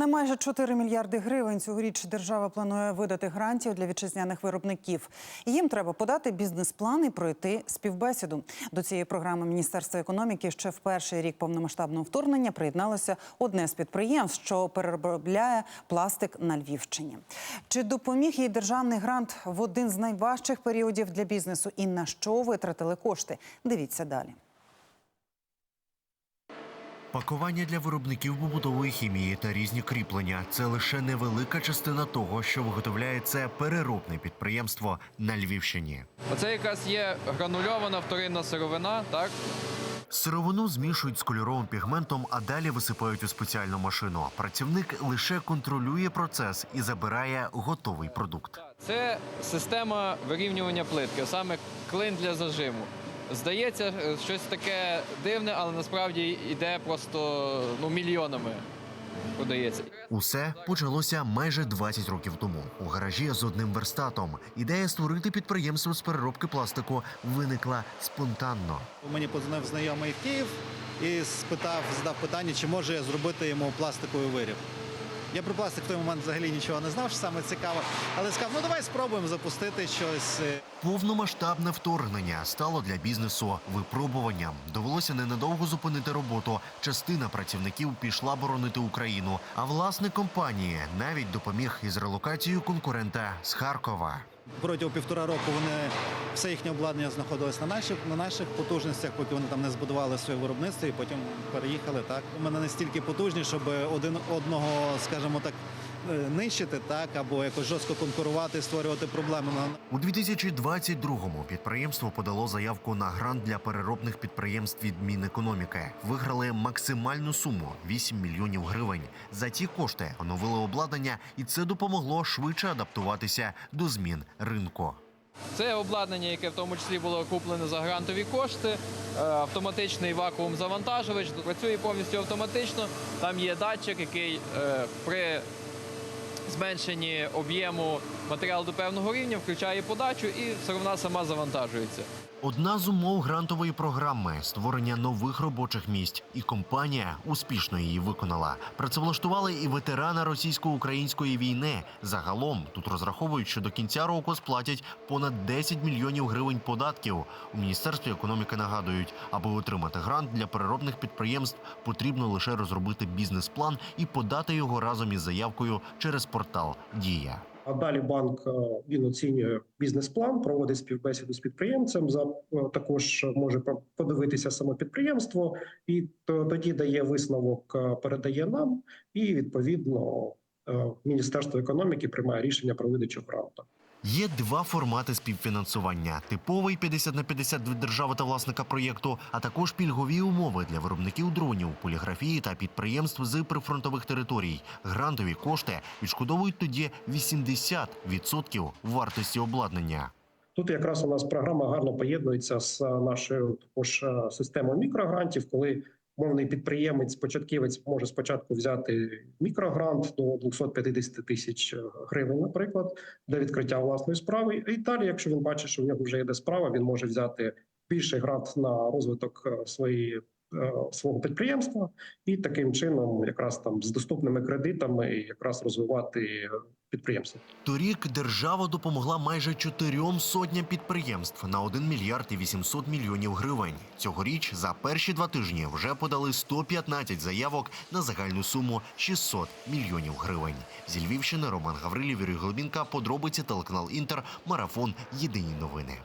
На майже 4 мільярди гривень цьогоріч держава планує видати грантів для вітчизняних виробників. Їм треба подати бізнес-план і пройти співбесіду. До цієї програми Міністерства економіки ще в перший рік повномасштабного вторгнення приєдналося одне з підприємств, що переробляє пластик на Львівщині. Чи допоміг їй державний грант в один з найважчих періодів для бізнесу? І на що витратили кошти? Дивіться далі. Пакування для виробників побутової хімії та різні кріплення це лише невелика частина того, що виготовляє це переробне підприємство на Львівщині. Оце якраз є гранульована вторинна сировина, так? Сировину змішують з кольоровим пігментом, а далі висипають у спеціальну машину. Працівник лише контролює процес і забирає готовий продукт. Це система вирівнювання плитки, саме клин для зажиму. Здається, е, щось таке дивне, але насправді йде просто ну, мільйонами. Подається. Усе почалося майже 20 років тому. У гаражі з одним верстатом. Ідея створити підприємство з переробки пластику виникла спонтанно. Мені подзвонив знайомий в Київ і спитав, задав питання, чи може я зробити йому пластиковий виріб. Я про пластик в той момент взагалі нічого не знав, що саме цікаво, але сказав, ну давай спробуємо запустити щось. е, Повномасштабне вторгнення стало для бізнесу випробуванням. Довелося ненадовго зупинити роботу. Частина працівників пішла боронити Україну. А власник компанії навіть допоміг із релокацією конкурента з Харкова. Протягом півтора року вони все їхнє обладнання знаходилось на наших на наших потужностях, поки вони там не збудували своє виробництво і потім переїхали. Так ми не настільки потужні, щоб один одного, скажімо так, нищити, так або якось жорстко конкурувати, створювати проблеми. На- У 2022-му підприємство подало заявку на грант для переробних підприємств від Мінекономіки. Виграли максимальну суму 8 мільйонів гривень. За ті кошти оновили обладнання, і це допомогло швидше адаптуватися до змін ринку. Це обладнання, яке в тому числі було куплене за грантові кошти, е, автоматичний вакуум завантажувач, працює повністю автоматично. Там є датчик, який е, при зменшенні об'єму матеріалу до певного рівня включає подачу і сировина сама завантажується. Одна з умов грантової програми створення нових робочих місць, і компанія успішно її виконала. Працевлаштували і ветерана російсько-української війни. Загалом тут розраховують, що до кінця року сплатять понад 10 мільйонів гривень податків. У міністерстві економіки нагадують, аби отримати грант для переробних підприємств, потрібно лише розробити бізнес-план і подати його разом із заявкою через портал Дія. А далі банк е, він оцінює бізнес-план, проводить співбесіду з підприємцем. За е, також може по- подивитися саме підприємство, і то- тоді дає висновок, е, передає нам, і відповідно Міністерство економіки приймає рішення про видачу гранту. Є два формати співфінансування: типовий 50 на 50 від держави та власника проєкту, а також пільгові умови для виробників дронів, поліграфії та підприємств з прифронтових територій. Грантові кошти відшкодовують тоді 80% вартості обладнання. Тут якраз у нас програма гарно поєднується з нашою також е, системою мікрогрантів, коли мовний підприємець, початківець може спочатку взяти мікрогрант до 250 тисяч е, гривень, наприклад, для відкриття власної справи. І далі, якщо він бачить, що в нього вже йде справа, він може взяти більший грант на розвиток е, своєї. е, Свого підприємства і таким чином, якраз там з доступними кредитами, якраз розвивати підприємство. Торік держава допомогла майже чотирьом сотням підприємств на 1 мільярд і 800 мільйонів гривень. Цьогоріч за перші два тижні вже подали 115 заявок на загальну суму 600 мільйонів гривень. Зі Львівщини Роман Гаврилів, Юрій Глобінка, подробиці телеканал Інтер, марафон. Єдині новини.